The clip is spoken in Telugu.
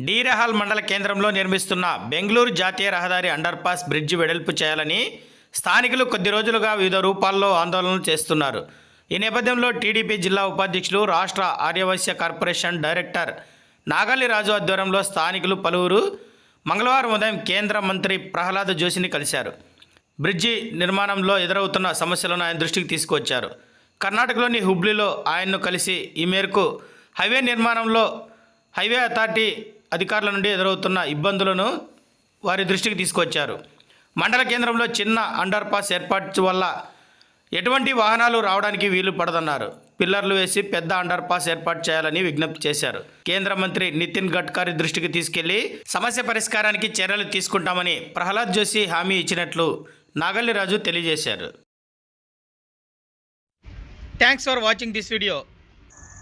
డీరహాల్ మండల కేంద్రంలో నిర్మిస్తున్న బెంగళూరు జాతీయ రహదారి అండర్పాస్ బ్రిడ్జి వెడల్పు చేయాలని స్థానికులు కొద్ది రోజులుగా వివిధ రూపాల్లో ఆందోళనలు చేస్తున్నారు. ఈ నేపథ్యంలో టీడీపీ జిల్లా ఉపాధ్యక్షులు రాష్ట్ర ఆర్యవైశ్య కార్పొరేషన్ డైరెక్టర్ నాగల్లి రాజు ఆధ్వర్యంలో స్థానికులు పలువురు మంగళవారం ఉదయం కేంద్ర మంత్రి ప్రహ్లాద్ జోషిని కలిశారు. బ్రిడ్జి నిర్మాణంలో ఎదురవుతున్న సమస్యలను ఆయన దృష్టికి తీసుకువచ్చారు. కర్ణాటకలోని హుబ్లీలో ఆయన్ను కలిసి ఈ మేరకు హైవే నిర్మాణంలో హైవే అథారిటీ అధికారుల నుండి ఎదురవుతున్న ఇబ్బందులను వారి దృష్టికి తీసుకొచ్చారు. మండల కేంద్రంలో చిన్న అండర్ పాస్ ఏర్పాటు వల్ల ఎటువంటి వాహనాలు రావడానికి వీలు పడదన్నారు. పిల్లర్లు వేసి పెద్ద అండర్ పాస్ ఏర్పాటు చేయాలని విజ్ఞప్తి చేశారు. కేంద్ర మంత్రి నితిన్ గడ్కరీ దృష్టికి తీసుకెళ్ళి సమస్య పరిష్కారానికి చర్యలు తీసుకుంటామని ప్రహ్లాద్ జోషి హామీ ఇచ్చినట్లు నాగల్లిరాజు తెలియజేశారు. Thanks for watching this video